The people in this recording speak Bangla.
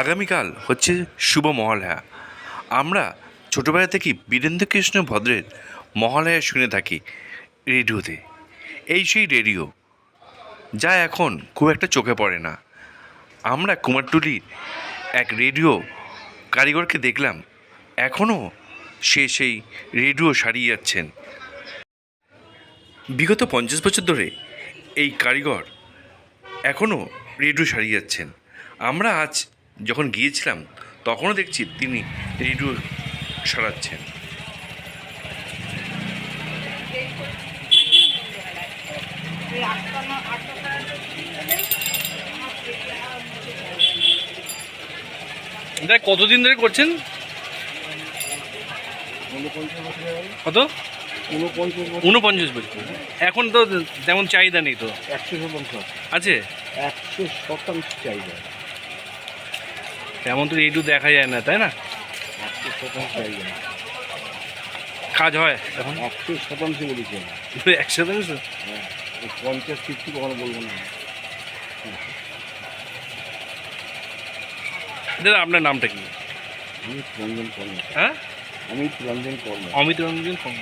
আগামীকাল হচ্ছে শুভ মহালয়া আমরা ছোটোবেলা থেকেই বীরেন্দ্রকৃষ্ণ ভদ্রের মহালয়া শুনে থাকি রেডিওতে। এই সেই রেডিও, যা এখন খুব একটা চোখে পড়ে না। আমরা কুমারটুলির এক রেডিও কারিগরকে দেখলাম, এখনও সে সেই রেডিও সারিয়ে যাচ্ছেন। বিগত পঞ্চাশ বছর ধরে এই কারিগর এখনও রেডিও সারিয়ে যাচ্ছেন। আমরা আজ যখন গিয়েছিলাম তখনও দেখছি তিনি রেডিও সারাচ্ছেন। দেখ কতদিন ধরে করছেন? কত? উনপঞ্চাশ বছর। এখন তো তেমন চাহিদা নেই তো। একশো শতাংশ। আছে? একশো শতাংশ চাহিদা। তেমন তো রেডিও দেখা যায় না তাই না? কাজ হয় এখন? একশো শতাংশ? বলেছি। এক শতাংশ পঞ্চাশ ফিফটি কখনো বলব না দাদা আপনার নামটা কি? আমি রঞ্জন কর্ম হ্যাঁ? আমি রঞ্জন কর্ম অমিত রঞ্জন কঙ্গ